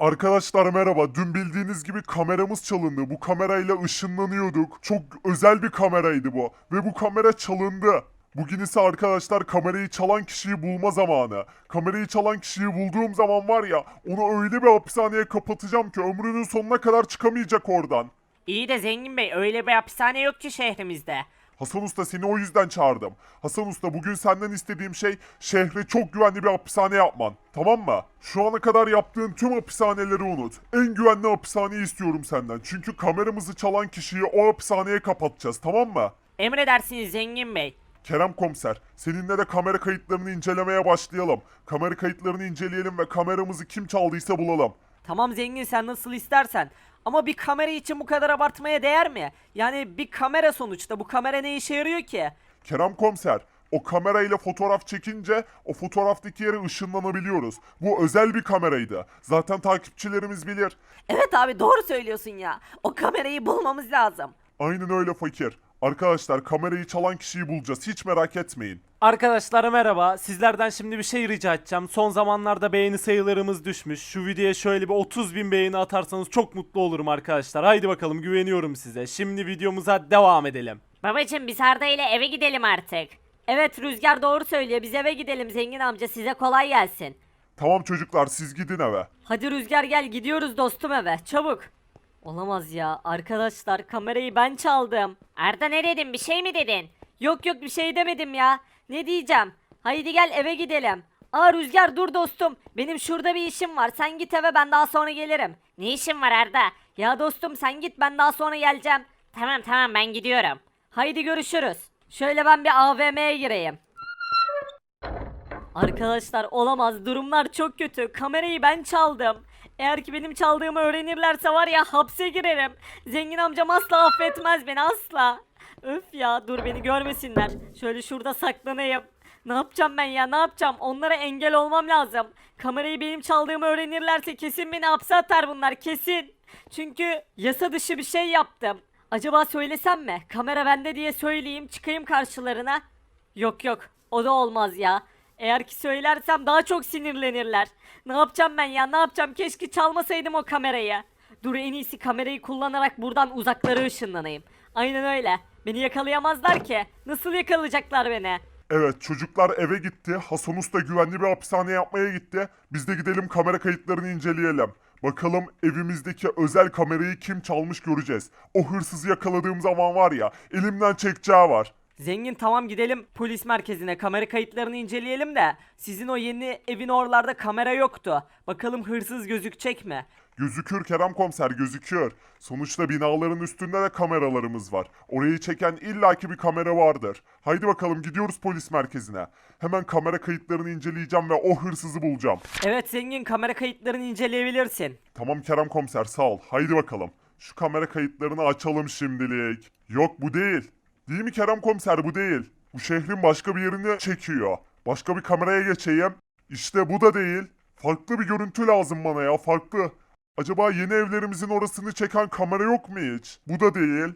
Arkadaşlar merhaba. Dün bildiğiniz gibi kameramız çalındı. Bu kamerayla ışınlanıyorduk. Çok özel bir kameraydı bu. Ve bu kamera çalındı. Bugün ise arkadaşlar kamerayı çalan kişiyi bulma zamanı. Kamerayı çalan kişiyi bulduğum zaman var ya onu öyle bir hapishaneye kapatacağım ki ömrünün sonuna kadar çıkamayacak oradan. İyi de Zengin Bey öyle bir hapishane yok ki şehrimizde. Hasan Usta seni o yüzden çağırdım. Hasan Usta bugün senden istediğim şey şehre çok güvenli bir hapishane yapman. Tamam mı? Şu ana kadar yaptığın tüm hapishaneleri unut. En güvenli hapishaneyi istiyorum senden. Çünkü kameramızı çalan kişiyi o hapishaneye kapatacağız tamam mı? Emredersiniz Zengin Bey. Kerem komiser, seninle de kamera kayıtlarını incelemeye başlayalım. Kamera kayıtlarını inceleyelim ve kameramızı kim çaldıysa bulalım. Tamam Zengin sen nasıl istersen. Ama bir kamera için bu kadar abartmaya değer mi? Yani bir kamera sonuçta. Bu kamera ne işe yarıyor ki? Kerem komiser, o kamerayla fotoğraf çekince o fotoğraftaki yere ışınlanabiliyoruz. Bu özel bir kameraydı. Zaten takipçilerimiz bilir. Evet abi doğru söylüyorsun ya. O kamerayı bulmamız lazım. Aynen öyle fakir. Arkadaşlar kamerayı çalan kişiyi bulacağız. Hiç merak etmeyin. Arkadaşlar merhaba. Sizlerden şimdi bir şey rica edeceğim. Son zamanlarda beğeni sayılarımız düşmüş. Şu videoya şöyle bir 30 bin beğeni atarsanız çok mutlu olurum arkadaşlar. Haydi bakalım güveniyorum size. Şimdi videomuza devam edelim. Babacım biz Arda ile eve gidelim artık. Evet Rüzgar doğru söylüyor. Biz eve gidelim Zengin amca size kolay gelsin. Tamam çocuklar siz gidin eve. Hadi Rüzgar gel gidiyoruz dostum eve çabuk. Olamaz ya arkadaşlar kamerayı ben çaldım. Arda ne dedin bir şey mi dedin? Yok yok bir şey demedim ya. Ne diyeceğim? Haydi gel eve gidelim. Aa Rüzgar dur dostum. Benim şurada bir işim var. Sen git eve ben daha sonra gelirim. Ne işin var Arda? Ya dostum sen git ben daha sonra geleceğim. Tamam tamam ben gidiyorum. Haydi görüşürüz. Şöyle ben bir AVM'ye gireyim. Arkadaşlar olamaz durumlar çok kötü. Kamerayı ben çaldım. Eğer ki benim çaldığımı öğrenirlerse var ya hapse girerim. Zengin amcam asla affetmez beni asla. Öf ya dur beni görmesinler. Şöyle şurada saklanayım. Ne yapacağım ben ya ne yapacağım? Onlara engel olmam lazım. Kamerayı benim çaldığımı öğrenirlerse kesin beni hapse atar bunlar kesin. Çünkü yasa dışı bir şey yaptım. Acaba söylesem mi? Kamera bende diye söyleyeyim çıkayım karşılarına. Yok yok o da olmaz ya. Eğer ki söylersem daha çok sinirlenirler. Ne yapacağım ben ya ne yapacağım keşke çalmasaydım o kamerayı. Dur en iyisi kamerayı kullanarak buradan uzaklara ışınlanayım. Aynen öyle. Beni yakalayamazlar ki. Nasıl yakalayacaklar beni? Evet çocuklar eve gitti. Hasan Usta güvenli bir hapishane yapmaya gitti. Biz de gidelim kamera kayıtlarını inceleyelim. Bakalım evimizdeki özel kamerayı kim çalmış göreceğiz. O hırsızı yakaladığım zaman var ya elimden çekeceği var. Zengin tamam gidelim polis merkezine kamera kayıtlarını inceleyelim de sizin o yeni evin oralarda kamera yoktu. Bakalım hırsız gözükecek mi? Gözükür Kerem komiser gözüküyor. Sonuçta binaların üstünde de kameralarımız var. Orayı çeken illaki bir kamera vardır. Haydi bakalım gidiyoruz polis merkezine. Hemen kamera kayıtlarını inceleyeceğim ve o hırsızı bulacağım. Evet zengin kamera kayıtlarını inceleyebilirsin. Tamam Kerem komiser sağ ol. Haydi bakalım. Şu kamera kayıtlarını açalım şimdilik. Yok bu değil. Değil mi Kerem komiser bu değil. Bu şehrin başka bir yerini çekiyor. Başka bir kameraya geçeyim. İşte bu da değil. Farklı bir görüntü lazım bana ya farklı. Acaba yeni evlerimizin orasını çeken kamera yok mu hiç? Bu da değil.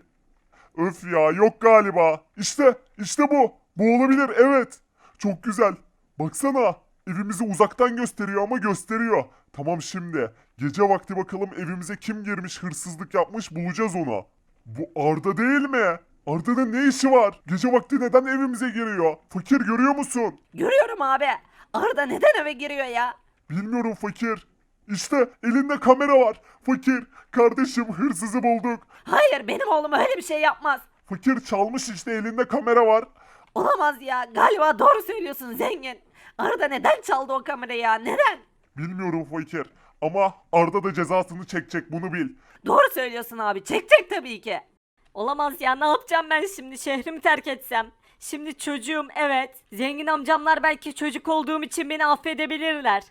Öf ya yok galiba. İşte işte bu. Bu olabilir evet. Çok güzel. Baksana evimizi uzaktan gösteriyor ama gösteriyor. Tamam şimdi gece vakti bakalım evimize kim girmiş hırsızlık yapmış bulacağız onu. Bu Arda değil mi? Arda'nın ne işi var? Gece vakti neden evimize giriyor? Fakir görüyor musun? Görüyorum abi. Arda neden eve giriyor ya? Bilmiyorum fakir. İşte elinde kamera var. Fakir kardeşim hırsızı bulduk. Hayır benim oğlum öyle bir şey yapmaz. Fakir çalmış işte elinde kamera var. Olamaz ya galiba doğru söylüyorsun zengin. Arda neden çaldı o kamerayı ya neden? Bilmiyorum fakir. Ama Arda da cezasını çekecek bunu bil. Doğru söylüyorsun abi çekecek tabii ki. Olamaz ya ne yapacağım ben şimdi şehrimi terk etsem. Şimdi çocuğum evet. Zengin amcamlar belki çocuk olduğum için beni affedebilirler.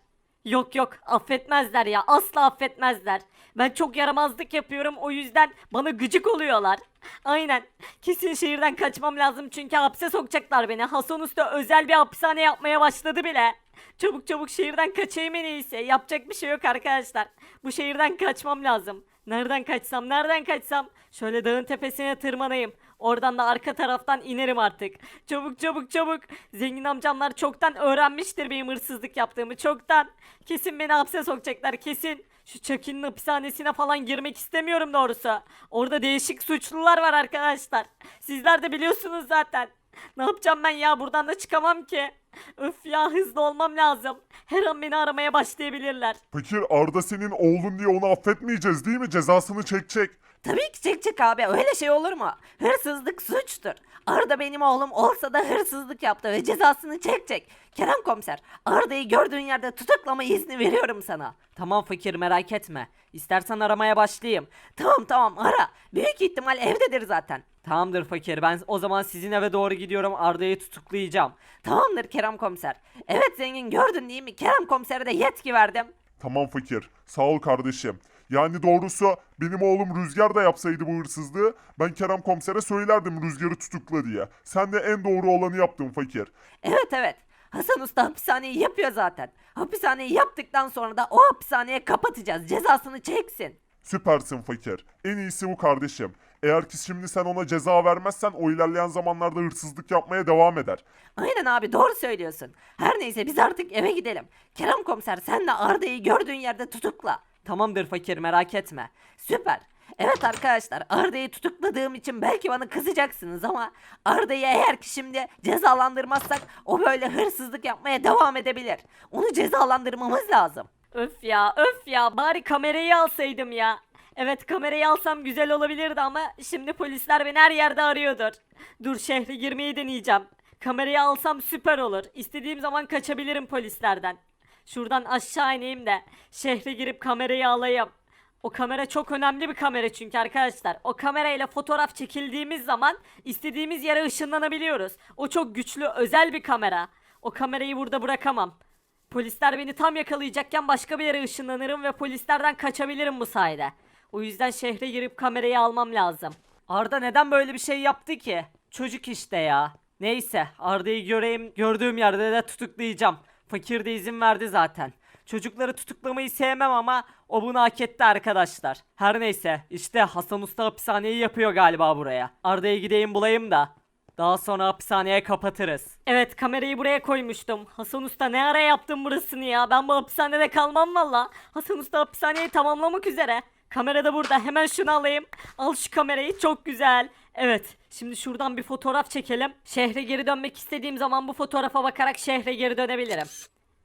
Yok yok affetmezler ya asla affetmezler. Ben çok yaramazlık yapıyorum o yüzden bana gıcık oluyorlar. Aynen kesin şehirden kaçmam lazım çünkü hapse sokacaklar beni. Hasan Usta özel bir hapishane yapmaya başladı bile. Çabuk çabuk şehirden kaçayım en iyisi. Yapacak bir şey yok arkadaşlar. Bu şehirden kaçmam lazım. Nereden kaçsam nereden kaçsam. Şöyle dağın tepesine tırmanayım. Oradan da arka taraftan inerim artık. Çabuk çabuk çabuk. Zengin amcamlar çoktan öğrenmiştir benim hırsızlık yaptığımı. Çoktan. Kesin beni hapse sokacaklar kesin. Şu Chucky'nin hapishanesine falan girmek istemiyorum doğrusu. Orada değişik suçlular var arkadaşlar. Sizler de biliyorsunuz zaten. Ne yapacağım ben ya buradan da çıkamam ki. Öf ya hızlı olmam lazım. Her an beni aramaya başlayabilirler. Fakir Arda senin oğlun diye onu affetmeyeceğiz değil mi? Cezasını çekecek. Tabii ki çekecek abi öyle şey olur mu? Hırsızlık suçtur. Arda benim oğlum olsa da hırsızlık yaptı ve cezasını çekecek. Kerem komiser Arda'yı gördüğün yerde tutuklama izni veriyorum sana. Tamam fakir merak etme. İstersen aramaya başlayayım. Tamam tamam ara. Büyük ihtimal evdedir zaten. Tamamdır fakir ben o zaman sizin eve doğru gidiyorum Arda'yı tutuklayacağım. Tamamdır Kerem komiser. Evet zengin gördün değil mi? Kerem komisere de yetki verdim. Tamam fakir. Sağ ol kardeşim. Yani doğrusu benim oğlum Rüzgar da yapsaydı bu hırsızlığı ben Kerem komisere söylerdim Rüzgar'ı tutukla diye. Sen de en doğru olanı yaptın fakir. Evet evet. Hasan Usta hapishaneyi yapıyor zaten. Hapishaneyi yaptıktan sonra da o hapishaneye kapatacağız. Cezasını çeksin. Süpersin fakir. En iyisi bu kardeşim. Eğer ki şimdi sen ona ceza vermezsen o ilerleyen zamanlarda hırsızlık yapmaya devam eder. Aynen abi doğru söylüyorsun. Her neyse biz artık eve gidelim. Kerem komiser sen de Arda'yı gördüğün yerde tutukla. Tamamdır fakir merak etme. Süper. Evet arkadaşlar Arda'yı tutukladığım için belki bana kızacaksınız ama Arda'yı eğer ki şimdi cezalandırmazsak o böyle hırsızlık yapmaya devam edebilir. Onu cezalandırmamız lazım. Öf ya öf ya bari kamerayı alsaydım ya. Evet kamerayı alsam güzel olabilirdi ama şimdi polisler beni her yerde arıyordur. Dur şehre girmeyi deneyeceğim. Kamerayı alsam süper olur. İstediğim zaman kaçabilirim polislerden. Şuradan aşağı ineyim de şehre girip kamerayı alayım. O kamera çok önemli bir kamera çünkü arkadaşlar. O kamerayla fotoğraf çekildiğimiz zaman istediğimiz yere ışınlanabiliyoruz. O çok güçlü özel bir kamera. O kamerayı burada bırakamam. Polisler beni tam yakalayacakken başka bir yere ışınlanırım ve polislerden kaçabilirim bu sayede. O yüzden şehre girip kamerayı almam lazım. Arda neden böyle bir şey yaptı ki? Çocuk işte ya. Neyse Arda'yı göreyim gördüğüm yerde de tutuklayacağım. Fakir de izin verdi zaten. Çocukları tutuklamayı sevmem ama o bunu hak etti arkadaşlar. Her neyse işte Hasan Usta hapishaneyi yapıyor galiba buraya. Arda'yı gideyim bulayım da. Daha sonra hapishaneye kapatırız. Evet kamerayı buraya koymuştum. Hasan Usta ne ara yaptın burasını ya? Ben bu hapishanede kalmam valla. Hasan Usta hapishaneyi tamamlamak üzere. Kamera da burada. Hemen şunu alayım. Al şu kamerayı. Çok güzel. Evet. Şimdi şuradan bir fotoğraf çekelim. Şehre geri dönmek istediğim zaman bu fotoğrafa bakarak şehre geri dönebilirim.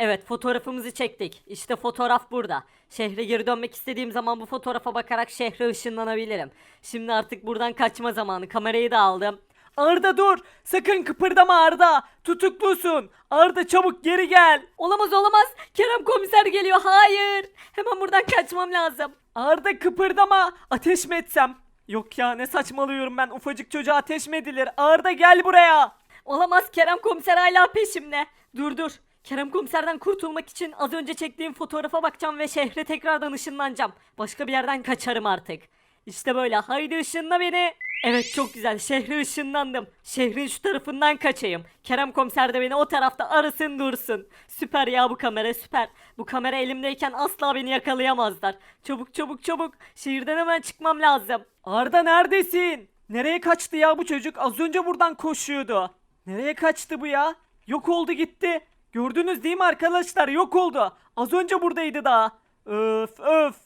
Evet fotoğrafımızı çektik. İşte fotoğraf burada. Şehre geri dönmek istediğim zaman bu fotoğrafa bakarak şehre ışınlanabilirim. Şimdi artık buradan kaçma zamanı. Kamerayı da aldım. Arda dur! Sakın kıpırdama Arda! Tutuklusun! Arda çabuk geri gel! Olamaz olamaz! Kerem komiser geliyor! Hayır! Hemen buradan kaçmam lazım. Arda kıpırdama! Ateş mi etsem? Yok ya ne saçmalıyorum ben ufacık çocuğa ateş mi edilir? Arda gel buraya! Olamaz Kerem komiser hala peşimde. Dur dur. Kerem komiserden kurtulmak için az önce çektiğim fotoğrafa bakacağım ve şehre tekrardan ışınlanacağım. Başka bir yerden kaçarım artık. İşte böyle haydi ışınla beni. Evet çok güzel şehre ışınlandım. Şehrin şu tarafından kaçayım. Kerem komiser de beni o tarafta arasın dursun. Süper ya bu kamera süper. Bu kamera elimdeyken asla beni yakalayamazlar. Çabuk çabuk çabuk. Şehirden hemen çıkmam lazım. Arda neredesin? Nereye kaçtı ya bu çocuk? Az önce buradan koşuyordu. Nereye kaçtı bu ya? Yok oldu gitti. Gördünüz değil mi arkadaşlar? Yok oldu. Az önce buradaydı daha. Öf öf.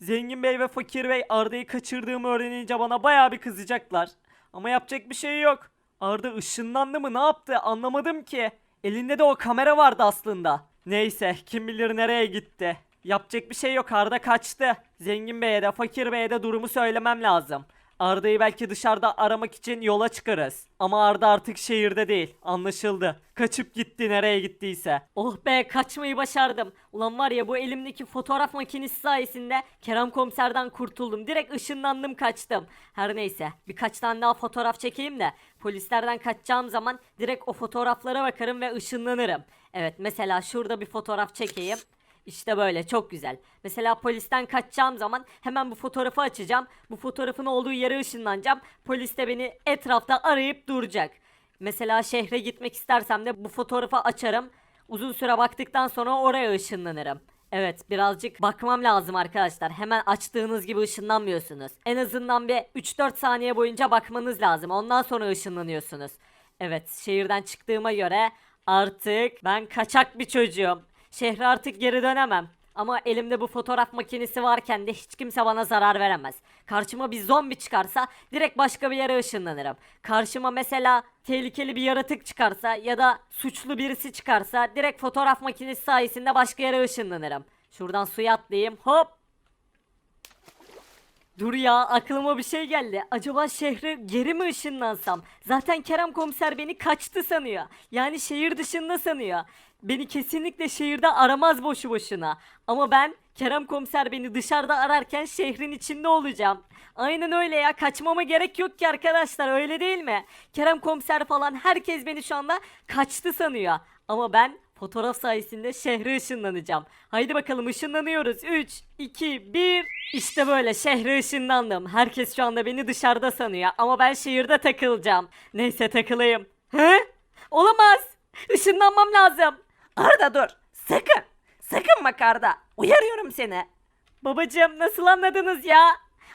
Zengin Bey ve Fakir Bey Arda'yı kaçırdığımı öğrenince bana bayağı bir kızacaklar. Ama yapacak bir şey yok. Arda ışınlandı mı ne yaptı anlamadım ki. Elinde de o kamera vardı aslında. Neyse kim bilir nereye gitti. Yapacak bir şey yok Arda kaçtı. Zengin Bey'e de Fakir Bey'e de durumu söylemem lazım. Arda'yı belki dışarıda aramak için yola çıkarız. Ama Arda artık şehirde değil. Anlaşıldı. Kaçıp gitti nereye gittiyse. Oh be kaçmayı başardım. Ulan var ya bu elimdeki fotoğraf makinesi sayesinde Kerem komiserden kurtuldum. Direkt ışınlandım kaçtım. Her neyse birkaç tane daha fotoğraf çekeyim de polislerden kaçacağım zaman direkt o fotoğraflara bakarım ve ışınlanırım. Evet mesela şurada bir fotoğraf çekeyim. İşte böyle çok güzel. Mesela polisten kaçacağım zaman hemen bu fotoğrafı açacağım. Bu fotoğrafın olduğu yere ışınlanacağım. Polis de beni etrafta arayıp duracak. Mesela şehre gitmek istersem de bu fotoğrafı açarım. Uzun süre baktıktan sonra oraya ışınlanırım. Evet birazcık bakmam lazım arkadaşlar. Hemen açtığınız gibi ışınlanmıyorsunuz. En azından bir 3-4 saniye boyunca bakmanız lazım. Ondan sonra ışınlanıyorsunuz. Evet şehirden çıktığıma göre artık ben kaçak bir çocuğum. Şehre artık geri dönemem. Ama elimde bu fotoğraf makinesi varken de hiç kimse bana zarar veremez. Karşıma bir zombi çıkarsa direkt başka bir yere ışınlanırım. Karşıma mesela tehlikeli bir yaratık çıkarsa ya da suçlu birisi çıkarsa direkt fotoğraf makinesi sayesinde başka yere ışınlanırım. Şuradan suya atlayayım hop. Dur ya aklıma bir şey geldi. Acaba şehre geri mi ışınlansam? Zaten Kerem komiser beni kaçtı sanıyor. Yani şehir dışında sanıyor. Beni kesinlikle şehirde aramaz boşu boşuna. Ama ben Kerem komiser beni dışarıda ararken şehrin içinde olacağım. Aynen öyle ya kaçmama gerek yok ki arkadaşlar öyle değil mi? Kerem komiser falan herkes beni şu anda kaçtı sanıyor. Ama ben fotoğraf sayesinde şehre ışınlanacağım. Haydi bakalım ışınlanıyoruz. 3, 2, 1. İşte böyle şehre ışınlandım. Herkes şu anda beni dışarıda sanıyor. Ama ben şehirde takılacağım. Neyse takılayım. He? Olamaz. Işınlanmam lazım. Arda dur. Sakın. Sakın bak Arda. Uyarıyorum seni. Babacığım nasıl anladınız ya?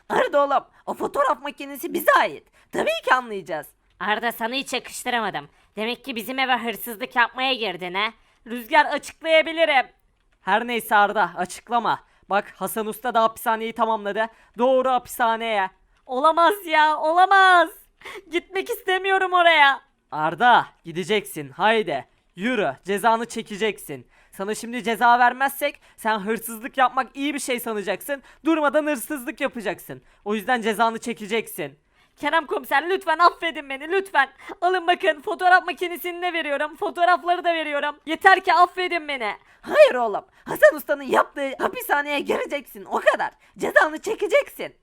Arda oğlum o fotoğraf makinesi bize ait. Tabii ki anlayacağız. Arda sana hiç yakıştıramadım. Demek ki bizim eve hırsızlık yapmaya girdin ha. Rüzgar açıklayabilirim. Her neyse Arda açıklama. Bak Hasan Usta da hapishaneyi tamamladı. Doğru hapishaneye. Olamaz ya olamaz. Gitmek istemiyorum oraya. Arda gideceksin haydi. Yürü cezanı çekeceksin. Sana şimdi ceza vermezsek sen hırsızlık yapmak iyi bir şey sanacaksın. Durmadan hırsızlık yapacaksın. O yüzden cezanı çekeceksin. Kerem komiser lütfen affedin beni lütfen. Alın bakın fotoğraf makinesini de veriyorum. Fotoğrafları da veriyorum. Yeter ki affedin beni. Hayır oğlum. Hasan Usta'nın yaptığı hapishaneye gireceksin o kadar. Cezanı çekeceksin.